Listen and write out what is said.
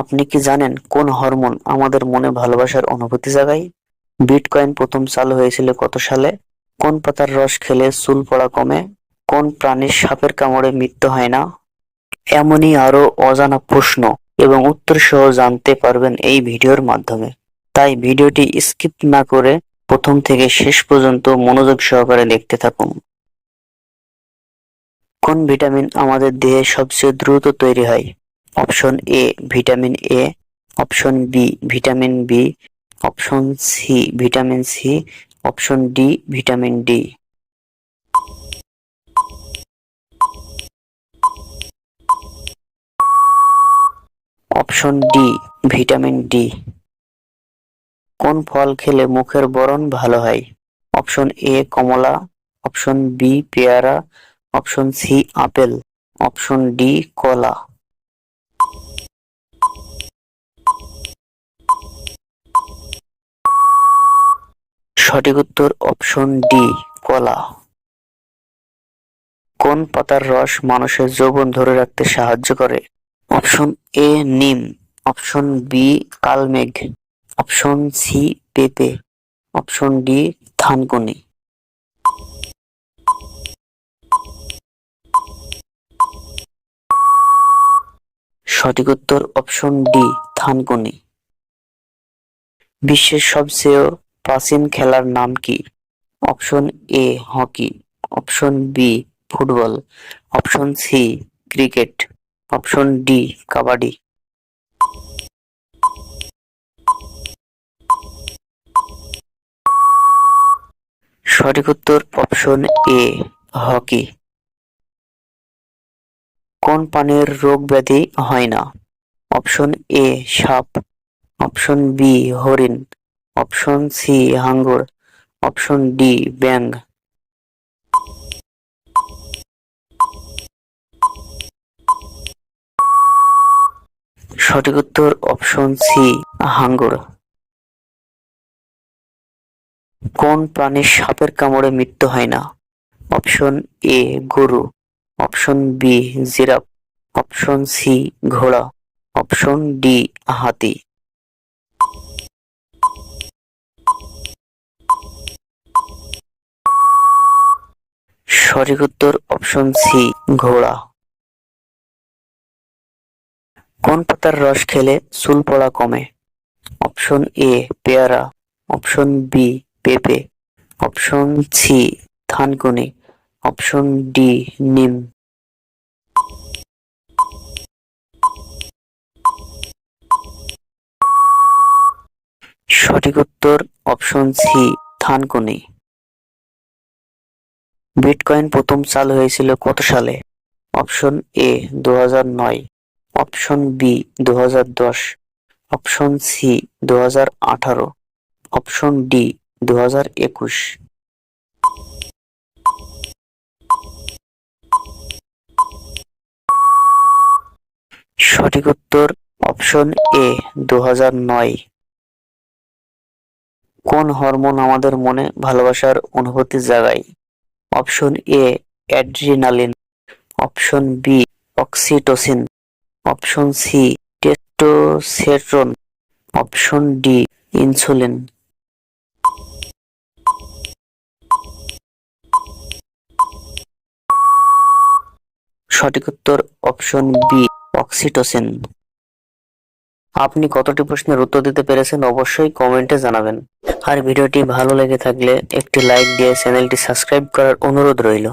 আপনি কি জানেন কোন হরমোন আমাদের মনে ভালোবাসার অনুভূতি জাগায়? বিটকয়েন প্রথম চালু হয়েছিল কত সালে? কোন পাতার রস খেলে চুল পড়া কমে? কোন প্রাণীর সাপের কামড়ে মৃত্যু হয় না? এমনই আরও অজানা প্রশ্ন এবং উত্তর সহ জানতে পারবেন এই ভিডিওর মাধ্যমে। তাই ভিডিওটি স্কিপ না করে প্রথম থেকে শেষ পর্যন্ত মনোযোগ সহকারে দেখতে থাকুন। কোন ভিটামিন আমাদের দেহে সবচেয়ে দ্রুত তৈরি হয়? Option A vitamin A option B vitamin B option C vitamin C option D vitamin D option D vitamin D কোন ফল খেলে মুখের বরণ ভালো হয়? অপশন এ কমলা। অপশন বি পেয়ারা। Option C apple. Option D কলা। সঠিক উত্তর অপশন ডি, কলা। কোন পাতার রস মানুষের যৌবন ধরে রাখতে সাহায্য করে? অপশন এ, নিম। অপশন বি, কালমেঘ। অপশন সি, পেপে। অপশন ডি থানকুনি সঠিক উত্তর অপশন ডি থানকুনি বিশ্বের সবচেয়ে প্রাচীন খেলার নাম কি? Option A hockey, option B football, option C cricket, option D kabaddi. সঠিক উত্তর অপশন এ হকি। কোন প্রাণীর রোগ ব্যাধি হয় না? অপশন এ সাপ, অপশন বি হরিণ অপশন সি, হাঙ্গর। অপশন ডি, ব্যাং। সঠিক উত্তর অপশন সি, হাঙ্গর। কোন প্রাণীর সাপের কামড়ে মৃত্যু হয় না? অপশন এ, গরু। Option B, giraffe. Option C, ঘোড়া। অপশন ডি, হাতি। সঠিক উত্তর অপশন সি ঘোড়া। কোন পাতার রস খেলে চুল পড়া কমে? অপশন এ পেয়ারা। অপশন বি পেঁপে। অপশন সি থানকুনি। অপশন ডি নিম। সঠিক উত্তর অপশন সি থানকুনি। বিটকয়েন প্রথম চালু হয়েছিল কত সালে? অপশন এ দু নয়। অপশন বি দু দশ। অপশন সি দু আঠারো। অপশন ডি দু একুশ। সঠিক উত্তর অপশন এ দু নয়। কোন হরমোন আমাদের মনে ভালোবাসার অনুভূতি জাগায়? Option A adrenaline, option B oxytocin, option C testosterone option D insulin. সঠিক উত্তর অপশন বি অক্সিটোসিন। আপনি কতটি প্রশ্নের উত্তর দিতে পেরেছেন অবশ্যই কমেন্টে জানাবেন। আর ভিডিওটি ভালো লেগে থাকলে একটি লাইক দিয়ে চ্যানেলটি সাবস্ক্রাইব করার অনুরোধ রইল।